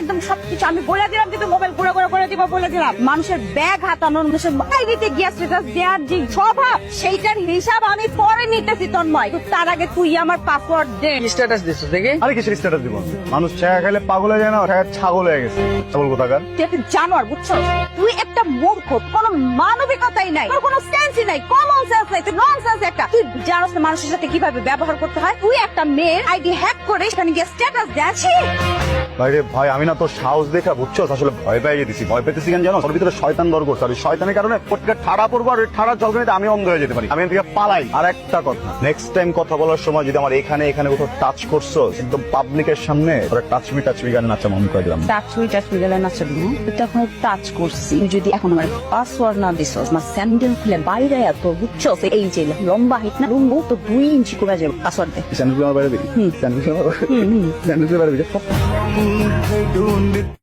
একদম সবকিছু আমি বলে দিলাম কিন্তু মোবাইল ঘুরে ঘুরে করে দিব বলে দিলাম। মানুষের ব্যাগ হাতানো মানুষের আইডিতে গিয়ে স্ট্যাটাস দেওয়ার যে স্বভাব সেইটার হিসাব আমি পরে নিতেছি তন্ময়। তো তার আগে তুই আমার পাসওয়ার্ড দে। স্ট্যাটাস দিছো দেখে? আরে কিছু স্ট্যাটাস দিব। মানুষ ছায়া খেলে পাগল হয়ে যায় না ছায়া ছাগল হয়ে গেছে। ছাগল কোথাকার? তুই একটা জানোয়ার বুঝছ? তুই একটা মূর্খ কোনো মানবিকতাই নাই তোর কোনো সেন্সই নাই কমন সেন্স নাই তুই ননসেন্স একটা। তুই জানোস না মানুষের সাথে কীভাবে ব্যবহার করতে হয়? তুই একটা মেয়ের আইডি হ্যাক করে সেখানে গিয়ে স্ট্যাটাস দেয়াছি ভাইরে ভাই আমি না তোর সাহস দেখা বুঝছ আসলে ভয় পেয়ে দিছি ভয় পেতেছি কেন জানো? তোর ভিতরে শয়তান দর করছে আর শয়তানের কারণে প্রত্যেকটা ঠাড়া পড়ব আর ঠাড়া জলখানিতে আমি অন্ধ হয়ে যেতে পারি। আমি থেকে পালাই। আর একটা কথা নেক্সট টাইম কথা বলার সময় যদি আমার এখানে এখানে কোথাও টাচ করছ একদম পাবলিকের সামনে তোর টাচ মি টাচ মি গান নাচা মন করে দিলাম। টাচ হয়ে টাচ হয়ে গেলে না চলবি এটা এখন টাচ করছি। যদি এখন আমার পাসওয়ার্ড না দিস আমার স্যান্ডেল খুলে বাইরে এত বুঝছ এই যে লম্বা হিট না লুঙ্গু তো দুই ইঞ্চি করে যাবে। পাসওয়ার্ড দে। স্যান্ডেল বাইরে দিবি স্যান্ডেল আমার স্যান্ডেল বাইরে দিবি lòng thay đồn được